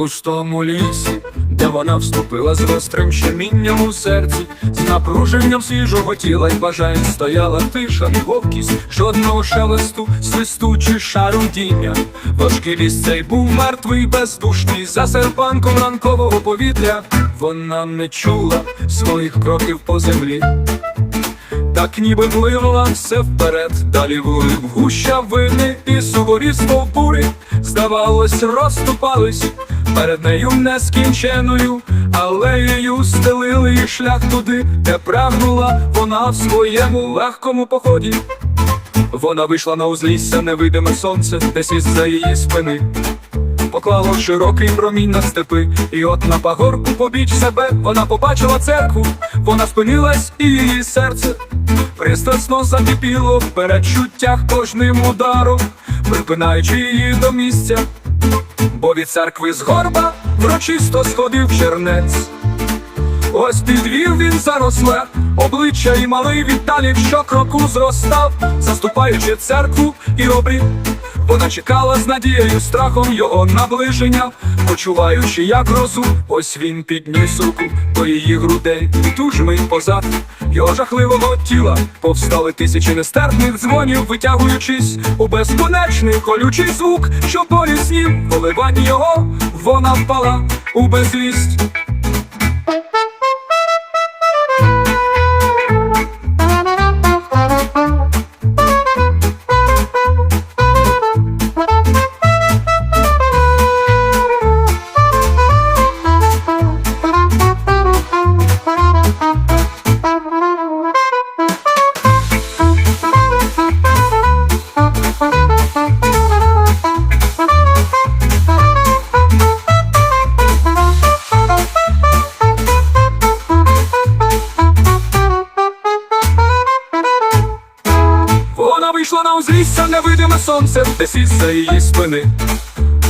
густому лісі, де вона вступила з гострим щемінням у серці, з напруженням свіжого тіла й бажань стояла тиша, вовкість жодного шелесту, свисту чи шарудіння. Важкий ліс цей був мертвий, бездушний, за серпанком ранкового повітря. Вона не чула своїх кроків по землі. Так ніби плила все вперед, далі були в гущавини і суворі стовбури, здавалось, розступались перед нею нескінченою, алеєю стелили їй шлях туди, де прагнула вона в своєму легкому поході. Вона вийшла на узлісся, невидиме сонце, десь із-за її спини. Поклало широкий промінь на степи, і от на пагорку побіч себе вона побачила церкву, вона спинилась і її серце пристрасно закипіло в передчуттях кожним ударом, припинаючи її до місця, бо від церкви з горба врочисто сходив чернець. Ось підвів він заросле, обличчя і малий Віталік щокроку зростав, заступаючи церкву і обрід. Вона чекала з надією, страхом його наближення, почуваючи, як грозу, ось він підніс руку до її грудей, і ту ж мить позад його жахливого тіла. Повстали тисячі нестерпних дзвонів, витягуючись у безконечний колючий звук, що боліснів коливань його, вона впала у безвість. Вона вийшла на узлісся, невидиме сонце, де із-за її спини.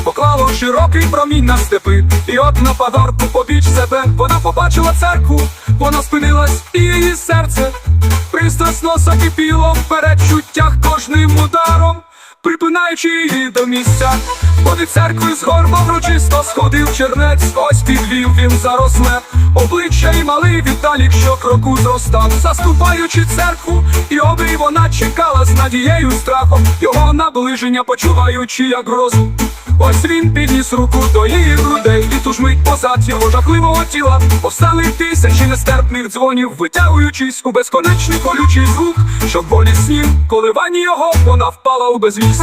Поклало широкий промінь на степи, і от на падарку побіч себе вона побачила церкву, вона спинилась, і її серце пристрасно закипіло в передчуттях кожним ударом, припинаючи її до місця. Поди церкви з горба врочисто сходив чернець, ось підвів він заросле, обличчя і малий віддалік, що кроку зростав, заступаючи церкву, і обрій вона чекала з надією страхом, його наближення почуваючи, як грозу. Ось він підніс руку до її грудей, позад його жахливого тіла повстали тисячі нестерпних дзвонів, витягуючись у безконечний колючий звук, щоб боліснів коливані його вона впала у безвість.